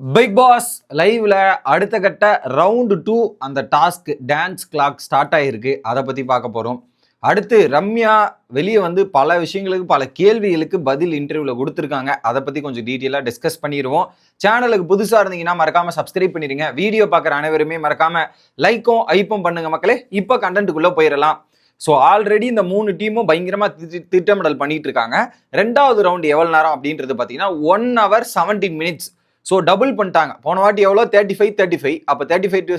Big pass லைவ்ல அடுத்த கட்ட ரவுண்டு டூ அந்த டாஸ்க் டான்ஸ் கிளாக் ஸ்டார்ட் ஆகிருக்கு அதை பற்றி பார்க்க போகிறோம் அடுத்து ரம்யா வெளியே வந்து பல விஷயங்களுக்கு பல கேள்விகளுக்கு பதில் இன்டர்வியூவில் கொடுத்துருக்காங்க. அதை பற்றி கொஞ்சம் டீட்டெயிலாக டிஸ்கஸ் பண்ணிடுவோம். சேனலுக்கு புதுசாக இருந்தீங்கன்னா மறக்காமல் சப்ஸ்கிரைப் பண்ணிடுங்க. வீடியோ பார்க்குற அனைவருமே மறக்காமல் லைக்கும் ஐப்பும் பண்ணுங்கள் மக்களே. இப்போ கண்டென்ட்டுக்குள்ளே போயிடலாம் ஸோ ஆல்ரெடி இந்த மூணு டீமும் பயங்கரமாக திட்டமிடல் பண்ணிட்டு இருக்காங்க. ரெண்டாவது ரவுண்டு எவ்வளோ நேரம் அப்படின்றது பார்த்தீங்கன்னா one hour seventeen minutes so double பண்ணிட்டாங்க. போன வாட்டி எவ்வளோ? தேர்ட்டி ஃபைவ் தேர்ட்டி ஃபைவ் அப்போ தேர்ட்டி ஃபைவ் டு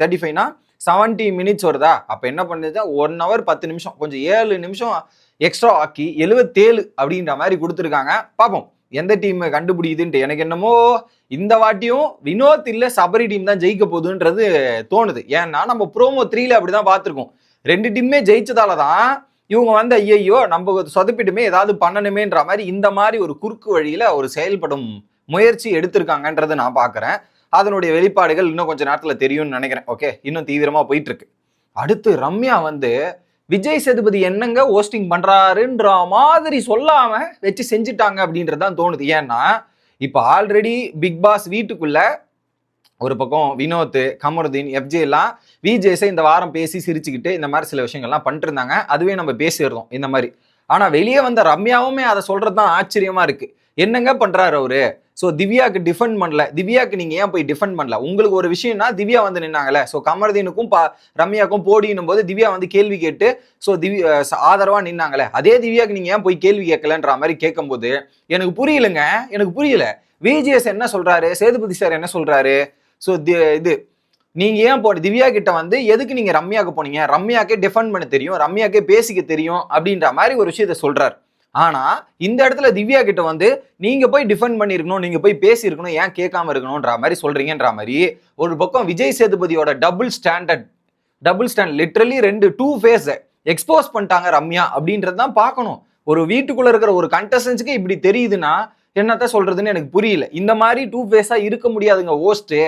தேர்ட்டி ஃபைவ்னா செவன்ட்டி மினிட்ஸ் வருதா? அப்போ என்ன பண்ணுது ஒன் ஹவர் பத்து நிமிஷம் கொஞ்சம் ஏழு நிமிஷம் எக்ஸ்ட்ரா ஆக்கி எழுபத்தேழு அப்படின்ற மாதிரி கொடுத்துருக்காங்க. பார்ப்போம் எந்த டீம் கண்டுபிடிக்குதுன்ட்டு. எனக்கு என்னமோ இந்த வாட்டியும் வினோத் இல்லை சபரி டீம் தான் ஜெயிக்க போகுதுன்றது தோணுது. ஏன்னா நம்ம ப்ரோமோ த்ரீல அப்படி தான் பார்த்துருக்கோம். ரெண்டு டீமுமே ஜெயிச்சதால தான் இவங்க வந்து ஐயையோ நம்ம சொதப்பிட்டுமே ஏதாவது பண்ணணுமேன்ற மாதிரி இந்த மாதிரி ஒரு குறுக்கு வழியில் ஒரு செயல்படும் முயற்சி எடுத்திருக்காங்கன்றதை நான் பார்க்குறேன் அதனுடைய வெளிப்பாடுகள் இன்னும் கொஞ்சம் நேரத்தில் தெரியும்னு நினைக்கிறேன். ஓகே இன்னும் தீவிரமாக போயிட்டு இருக்கு அடுத்து ரம்யா வந்து விஜய் சேதுபதி என்னங்க ஹோஸ்டிங் பண்ணுறாருன்ற மாதிரி சொல்லாமல் வச்சு செஞ்சுட்டாங்க அப்படின்றது தான் தோணுது. ஏன்னா இப்போ ஆல்ரெடி பிக் பாஸ் வீட்டுக்குள்ள ஒரு பக்கம் வினோத் கமருதீன் எஃப்ஜே எல்லாம் விஜேஸை இந்த வாரம் பேசி சிரிச்சுக்கிட்டு இந்த மாதிரி சில விஷயங்கள்லாம் பண்ணிட்டு இருந்தாங்க அதுவே நம்ம பேசிடுறோம் இந்த மாதிரி. ஆனால் வெளியே வந்த ரம்யாவுமே அதை சொல்கிறது தான் ஆச்சரியமாக இருக்குது என்னங்க பண்ணுறாரு அவரு? ஸோ திவ்யாக்கு டிஃபெண்ட் பண்ணல. திவ்யாக்கு நீங்கள் ஏன் போய் டிஃபெண்ட் பண்ணல? உங்களுக்கு ஒரு விஷயம்னா திவ்யா வந்து நின்னாங்கல்ல. ஸோ கமர்தீனுக்கும் பா ரம்யாக்கும் போடினும் போது திவ்யா வந்து கேள்வி கேட்டு ஸோ திவ்யா ஆதரவாக நின்னாங்களே அதே திவ்யாக்கு நீங்கள் ஏன் போய் கேள்வி கேட்கலன்ற மாதிரி கேட்கும்போது எனக்கு புரியலங்க. எனக்கு புரியல. விஜிஎஸ் என்ன சொல்கிறாரு சேதுபதி சார் என்ன சொல்கிறாரு ஸோ இது நீங்க ஏன் போ திவ்யா கிட்ட வந்து எதுக்கு நீங்க ரம்யாக்கு போனீங்க? ரம்யாக்கே டிஃபெண்ட் பண்ண தெரியும். ரம்யாக்கே பேசிக்க தெரியும் அப்படின்ற மாதிரி ஒரு விஷயத்த சொல்றாரு. ஆனா இந்த இடத்துல திவ்யா கிட்ட வந்து நீங்க போய் டிஃபெண்ட் பண்ணிருக்கணும் நீங்க போய் பேசியிருக்கணும் ஏன் கேட்காம இருக்கணும்ன்ற மாதிரி சொல்றீங்கன்ற மாதிரி ஒரு பக்கம் Vijay சேதுபதியோட double standard double stand literally ரெண்டு டூ ஃபேஸ் எக்ஸ்போஸ் பண்ணிட்டாங்க ரம்யா அப்படின்றது தான் பார்க்கணும். ஒரு வீட்டுக்குள்ள இருக்கிற ஒரு கண்டஸ்டன்ஸுக்கு இப்படி தெரியுதுன்னா என்னத்த சொல்றதுன்னு எனக்கு புரியல. இந்த மாதிரி டூ ஃபேஸா இருக்க முடியாதுங்க ஓஸ்ட்டு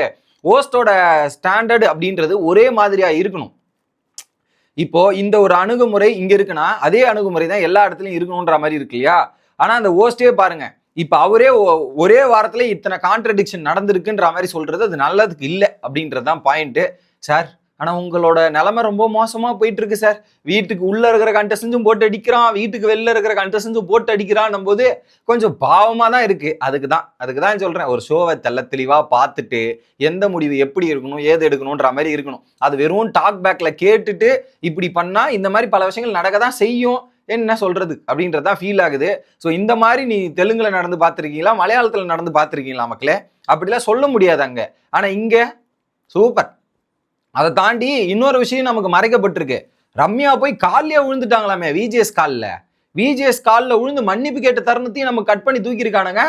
ஓஸ்டோட ஸ்டாண்டர்ட் அப்படின்றது ஒரே மாதிரியா இருக்கணும். இப்போ இந்த ஒரு அணுகுமுறை இங்க இருக்குன்னா அதே அணுகுமுறை தான் எல்லா இடத்துலயும் இருக்கணுன்ற மாதிரி இருக்கு இல்லையா? ஆனா அந்த ஓஸ்டே பாருங்க. இப்ப அவரே ஒ- ஒரே வாரத்துல இத்தனை கான்ட்ரடிக்ஷன் நடந்திருக்குன்ற மாதிரி சொல்றது அது நல்லதுக்கு இல்லை அப்படின்றது தான் பாயிண்ட் சார் ஆனால் உங்களோட நிலமை ரொம்ப மோசமாக போயிட்டு இருக்கு சார் வீட்டுக்கு உள்ளே இருக்கிற கண்டஸ்டன்ஸும் போட்டு அடிக்கிறான். வீட்டுக்கு வெளில இருக்கிற கண்டஸ்டன்ஸும் போட்டு அடிக்கிறான் போது கொஞ்சம் பாவமாக தான் இருக்கு. அதுக்கு தான் அதுக்கு தான் சொல்கிறேன் ஒரு ஷோவை தெல்ல தெளிவாக பார்த்துட்டு எந்த முடிவு எப்படி இருக்கணும் ஏது எடுக்கணுன்ற மாதிரி இருக்கணும். அது வெறும் டாக் பேக்கில் கேட்டுட்டு இப்படி பண்ணால் இந்த மாதிரி பல விஷயங்கள் நடக்க தான் செய்யும். என்ன சொல்றது? அப்படின்றதான் ஃபீல் ஆகுது. ஸோ இந்த மாதிரி நீ தெலுங்குல நடந்து பார்த்துருக்கீங்களா? மலையாளத்தில் நடந்து பார்த்துருக்கீங்களா மக்களே? அப்படிலாம் சொல்ல முடியாது அங்கே. ஆனால் இங்கே சூப்பர் அதை தாண்டி இன்னொரு விஷயம் நமக்கு மறைக்கப்பட்டிருக்கு. ரம்யா போய் காலிலே விழுந்துட்டாங்களாமே விஜிஎஸ் காலில். விஜிஎஸ் காலில் விழுந்து மன்னிப்பு கேட்ட தருணத்தையும் நம்ம கட் பண்ணி தூக்கியிருக்கானுங்க.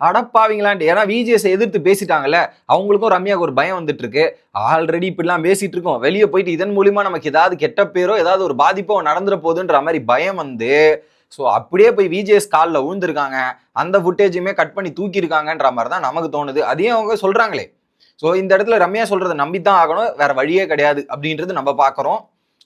அடப்பாவீங்களான்ட்டு ஏன்னா விஜிஎஸ் எதிர்த்து பேசிட்டாங்கல்ல அவங்களுக்கும் ரம்யாவுக்கு ஒரு பயம் வந்துட்டு இருக்கு ஆல்ரெடி இப்படிலாம் பேசிட்டு இருக்கோம். வெளியே போயிட்டு இதன் மூலியமா நமக்கு ஏதாவது கெட்ட பேரோ ஏதாவது ஒரு பாதிப்போ நடந்துட போகுதுன்ற மாதிரி பயம் வந்து ஸோ அப்படியே போய் விஜிஎஸ் காலில் விழுந்திருக்காங்க. அந்த ஃபுட்டேஜுமே கட் பண்ணி தூக்கியிருக்காங்கன்ற மாதிரி தான் நமக்கு தோணுது. அதையும் அவங்க சொல்றாங்களே. ஸோ இந்த இடத்துல ரம்யா சொல்றதை தான் ஆகணும். வேற வழியே கிடையாது அப்படின்றது நம்ம பார்க்குறோம்.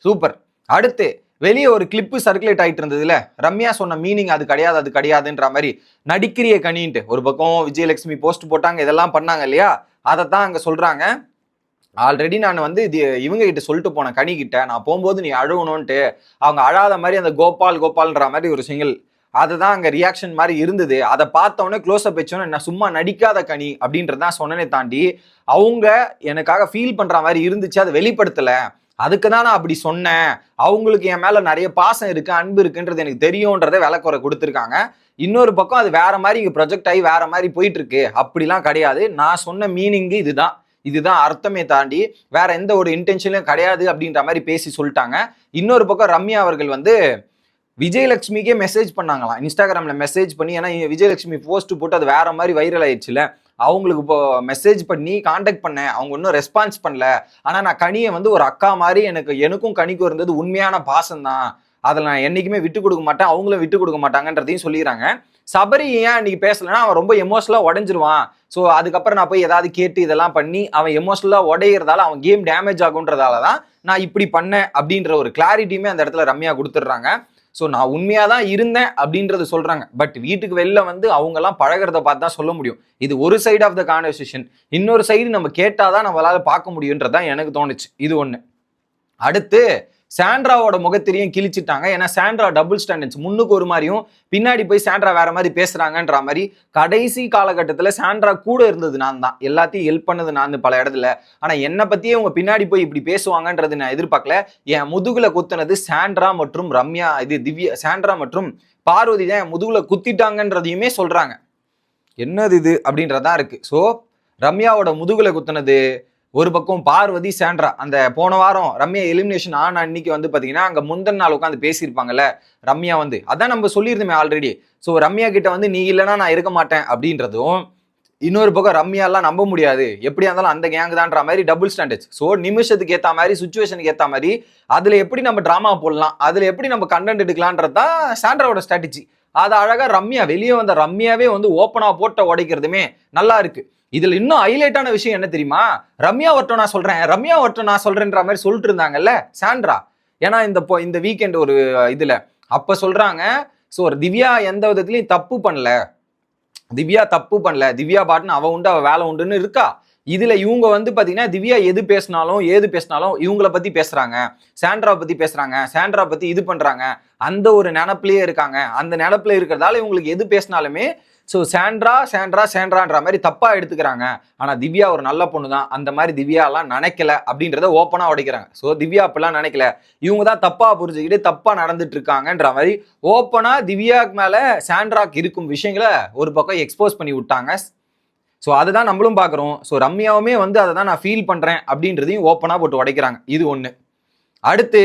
சூப்பர் அடுத்து வெளியே ஒரு கிளிப்பு சர்க்குலேட் ஆயிட்டு இருந்ததுல. ரம்யா சொன்ன மீனிங் அது கிடையாது அது கிடையாதுன்ற மாதிரி நடிக்கிறிய கனின்ட்டு. ஒரு பக்கம் விஜயலட்சுமி போஸ்ட் போட்டாங்க இதெல்லாம் பண்ணாங்க இல்லையா? அதை தான் அங்கே சொல்கிறாங்க ஆல்ரெடி நான் வந்து இது இவங்க கிட்ட சொல்லிட்டு போனேன் கனி கிட்ட நான் போகும்போது நீ அழுகணும்ன்ட்டு அவங்க அழாத மாதிரி அந்த கோபால் கோபால்ன்ற மாதிரி ஒரு சிங்கிள் அதுதான் அங்கே ரியாக்ஷன் மாதிரி இருந்தது. அதை பார்த்தோன்னே க்ளோஸ்அப் வச்சோன்னே நான் சும்மா நடிக்காத கனி அப்படின்றது தான் சொன்னனே தாண்டி அவங்க எனக்காக ஃபீல் பண்ணுற மாதிரி இருந்துச்சு அதை வெளிப்படுத்தலை. அதுக்கு தான் நான் அப்படி சொன்னேன். அவங்களுக்கு என் மேலே நிறைய பாசம் இருக்கு அன்பு இருக்குன்றது எனக்கு தெரியுன்றதை விளக்குறை கொடுத்துருக்காங்க. இன்னொரு பக்கம் அது வேற மாதிரி இங்கே ப்ரொஜெக்ட் ஆகி வேற மாதிரி போயிட்டு இருக்கு அப்படிலாம் கிடையாது. நான் சொன்ன மீனிங்கு இதுதான். இதுதான் அர்த்தமே தாண்டி வேற எந்த ஒரு இன்டென்ஷனும் கிடையாது அப்படின்ற மாதிரி பேசி சொல்லிட்டாங்க. இன்னொரு பக்கம் ரம்யா அவர்கள் வந்து விஜயலட்சுமிக்கே மெசேஜ் பண்ணாங்களாம். இன்ஸ்டாகிராமில் மெசேஜ் பண்ணி ஏன்னா விஜயலட்சுமி போஸ்ட் போட்டு அது வேற மாதிரி வைரல் ஆயிடுச்சுல. அவங்களுக்கு இப்போ மெசேஜ் பண்ணி காண்டாக்ட் பண்ணேன். அவங்க இன்னும் ரெஸ்பான்ஸ் பண்ணல. ஆனால் நான் கனியை வந்து ஒரு அக்கா மாதிரி எனக்கு எனக்கும் கனிக்கும் இருந்தது உண்மையான பாசம் தான். அதில் நான் என்றைக்குமே விட்டு கொடுக்க மாட்டேன். அவங்களும் விட்டு கொடுக்க மாட்டாங்கன்றதையும் சொல்லிடுறாங்க. சபரி ஏன் இன்னைக்கு பேசலைன்னா அவன் ரொம்ப எமோஷனலாக உடஞ்சிருவான். ஸோ அதுக்கப்புறம் நான் போய் ஏதாவது கேட்டு இதெல்லாம் பண்ணி அவன் எமோஷனலாக உடையிறதால அவன் கேம் டேமேஜ் ஆகுன்றதால தான் நான் இப்படி பண்ணேன் அப்படின்ற ஒரு கிளாரிட்டியுமே அந்த இடத்துல ரம்யா கொடுத்துட்றாங்க. ஸோ நான் உண்மையாக தான் இருந்தேன் அப்படின்றது சொல்கிறாங்க பட் வீட்டுக்கு வெளில வந்து அவங்கெல்லாம் பழகிறத பார்த்து தான் சொல்ல முடியும். இது ஒரு சைடு ஆஃப் த கான்வர்சேஷன் இன்னொரு சைடு நம்ம கேட்டால் தான் நம்மளால் பார்க்க முடியுன்றதான் எனக்கு தோணுச்சு. இது ஒன்று அடுத்து சாண்ட்ராவோட முகத்திரையும் கிழிச்சிட்டாங்க. ஏன்னா சாண்ட்ரா டபுள் ஸ்டாண்டர்ட்ஸ் முன்னுக்கு ஒரு மாதிரியும் பின்னாடி போய் சாண்ட்ரா வேற மாதிரி பேசுறாங்கன்ற மாதிரி கடைசி காலகட்டத்தில் சாண்ட்ரா கூட இருந்தது நான் தான். எல்லாத்தையும் ஹெல்ப் பண்ணது நான் பல இடத்துல. ஆனால் என்னை பற்றியே அவங்க பின்னாடி போய் இப்படி பேசுவாங்கன்றது நான் எதிர்பார்க்கல. என் முதுகுல குத்துனது சாண்ட்ரா மற்றும் ரம்யா இது திவ்யா சாண்ட்ரா மற்றும் பார்வதி தான் என் முதுகுல குத்திட்டாங்கன்றதையுமே சொல்றாங்க. என்னது இது? அப்படின்றதா இருக்கு. ஸோ ரம்யாவோட முதுகுல குத்துனது ஒரு பக்கம் பார்வதி சாண்ட்ரா. அந்த போன வாரம் ரம்யா எலிமினேஷன் ஆன அன்னைக்கு வந்து பார்த்தீங்கன்னா அங்கே முந்தன் நாள் உட்காந்து பேசியிருப்பாங்கல்ல ரம்யா வந்து. அதான் நம்ம சொல்லியிருந்தோமே ஆல்ரெடி ஸோ ரம்யா கிட்ட வந்து நீ இல்லைன்னா நான் இருக்க மாட்டேன். அப்படின்றதும் இன்னொரு பக்கம் ரம்யாலாம் நம்ப முடியாது. எப்படியா இருந்தாலும் அந்த கேங் தான்ற மாதிரி டபுள் ஸ்டாண்டர்ட்ஸ் ஸோ நிமிஷத்துக்கு ஏற்ற மாதிரி சுச்சுவேஷனுக்கு ஏற்ற மாதிரி அதில் எப்படி நம்ம ட்ராமா போடலாம் அதில் எப்படி நம்ம கண்டென்ட் எடுக்கலான்றது தான் சாண்ட்ராவோட ஸ்ட்ராட்டஜி அது அழகாக ரம்யா வெளியே வந்த ரம்யாவே வந்து ஓப்பனாக போட்ட உடைக்கிறதுமே நல்லா இருக்குது இதுல இன்னும் ஹைலைட்டான விஷயம் என்ன தெரியுமா? ரம்யா ஒருத்தம் நான் சொல்றேன். ரம்யா ஒருத்தம் நான் சொல்றேன்ற மாதிரி சொல்லிட்டு இருந்தாங்கல்ல சாண்ட்ரா. ஏன்னா இந்த பொ- இந்த வீக்கெண்ட் ஒரு இதுல. அப்ப சொல்றாங்க ஸோ திவ்யா எந்த விதத்துலயும் தப்பு பண்ணல. திவ்யா தப்பு பண்ணல. திவ்யா பாட்டுன்னு அவ உண்டு அவ வேலை உண்டுன்னு இருக்கா? இதுல இவங்க வந்து பாத்தீங்கன்னா திவ்யா எது பேசினாலும் ஏது பேசினாலும் இவங்கள பத்தி பேசுறாங்க. சாண்ட்ரா பத்தி பேசுறாங்க. சாண்ட்ரா பத்தி இது பண்றாங்க. அந்த ஒரு நினப்புலயே இருக்காங்க. அந்த நினப்புல இருக்கிறதால இவங்களுக்கு எது பேசினாலுமே ஸோ சாண்ட்ரா சாண்ட்ரா சாண்ட்ரான்ற மாதிரி தப்பாக எடுத்துக்கிறாங்க. ஆனால் திவ்யா ஒரு நல்ல பொண்ணு தான் அந்த மாதிரி திவ்யாலாம் நினைக்கல அப்படின்றத ஓப்பனாக உடைக்கிறாங்க. ஸோ திவ்யா அப்படிலாம் நினைக்கல. இவங்க தான் தப்பாக புரிஞ்சுக்கிட்டு தப்பாக நடந்துட்டு இருக்காங்கன்ற மாதிரி ஓப்பனாக திவ்யாக்கு மேலே சாண்ட்ராக்கு இருக்கும் விஷயங்களை ஒரு பக்கம் எக்ஸ்போஸ் பண்ணி விட்டாங்க. ஸோ அதை தான் நம்மளும் பார்க்குறோம். ஸோ ரம்யாவுமே வந்து அதை தான் நான் ஃபீல் பண்ணுறேன் அப்படின்றதையும் ஓப்பனாக போட்டு உடைக்கிறாங்க. இது ஒன்று அடுத்து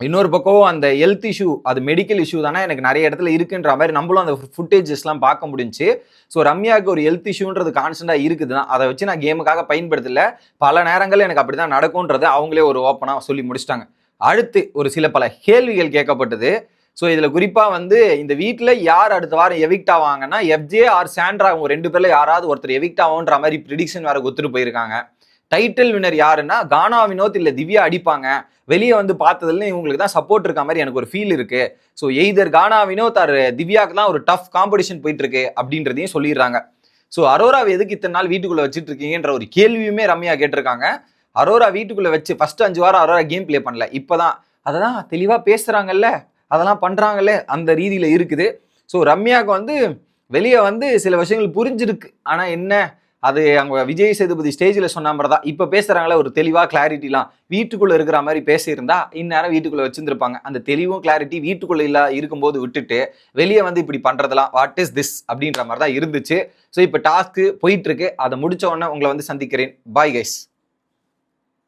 இன்னொரு பக்கம் அந்த ஹெல்த் இஷ்யூ அது மெடிக்கல் இஷ்யூ தானே எனக்கு நிறைய இடத்துல இருக்குன்ற மாதிரி நம்மளும் அந்த ஃபுட்டேஜஸ்லாம் பார்க்க முடிஞ்சுச்சு ஸோ ரம்யாவுக்கு ஒரு ஹெல்த் இஷ்யூன்றது கான்ஸ்டண்டாக இருக்குது தான் அதை வச்சு நான் கேமுக்காக பயன்படுத்தல. பல நேரங்கள் எனக்கு அப்படி தான் நடக்கும்ன்றதை அவங்களே ஒரு ஓப்பனாக சொல்லி முடிச்சிட்டாங்க. அடுத்து ஒரு சில பல கேள்விகள் கேட்கப்பட்டது. ஸோ இதில் குறிப்பாக வந்து இந்த வீட்டில் யார் அடுத்த வாரம் எவிக்ட் ஆவாங்கன்னா எஃப்ஜே ஆர் சாண்ட்ரா அவங்க ரெண்டு பேரில் யாராவது ஒருத்தர் எவிக்ட் ஆகுன்ற மாதிரி ப்ரிடிக்ஷன் வேறு ஒத்துட்டு போயிருக்காங்க. டைட்டில் வினர் யாருன்னா கானா வினோத் இல்லை திவ்யா அடிப்பாங்க. வெளியே வந்து பார்த்ததுல இவங்களுக்கு தான் சப்போர்ட் இருக்க மாதிரி எனக்கு ஒரு ஃபீல் இருக்கு. So either Gana Vinoth or திவ்யாக்கு தான் ஒரு டஃப் காம்படிஷன் போயிட்டு இருக்கு அப்படின்றதையும் சொல்லிடுறாங்க. ஸோ அரோராவை எதுக்கு இத்தனை நாள் வீட்டுக்குள்ளே வச்சுட்டு இருக்கீங்கன்ற ஒரு கேள்வியுமே ரம்யா கேட்டிருக்காங்க. அரோரா வீட்டுக்குள்ளே வச்சு ஃபர்ஸ்ட் அஞ்சு வாரம் அரோரா கேம் ப்ளே பண்ணல. இப்போதான் அதை தான் தெளிவாக பேசுகிறாங்கல்ல அதெல்லாம் பண்ணுறாங்கல்ல அந்த ரீதியில் இருக்குது. ஸோ ரம்யாவுக்கு வந்து வெளியே வந்து சில விஷயங்கள் புரிஞ்சிருக்கு. ஆனால் என்ன? அது அவங்க விஜய் சேதுபதி ஸ்டேஜில் சொன்ன மாதிரி தான் இப்போ பேசுகிறாங்களே ஒரு தெளிவாக கிளாரிட்டிலாம் வீட்டுக்குள்ளே இருக்கிற மாதிரி பேசியிருந்தா இந்நேரம் வீட்டுக்குள்ளே வச்சிருந்துருப்பாங்க. அந்த தெளிவும் கிளாரிட்டி வீட்டுக்குள்ளே இல்ல இருக்கும்போது விட்டுட்டு வெளியே வந்து இப்படி பண்ணுறதெல்லாம் வாட் இஸ் திஸ் அப்படின்ற மாதிரி தான் இருந்துச்சு. ஸோ இப்போ டாஸ்க்கு போயிட்டுருக்கு அதை முடித்த உடனே உங்களை வந்து சந்திக்கிறேன். Bye guys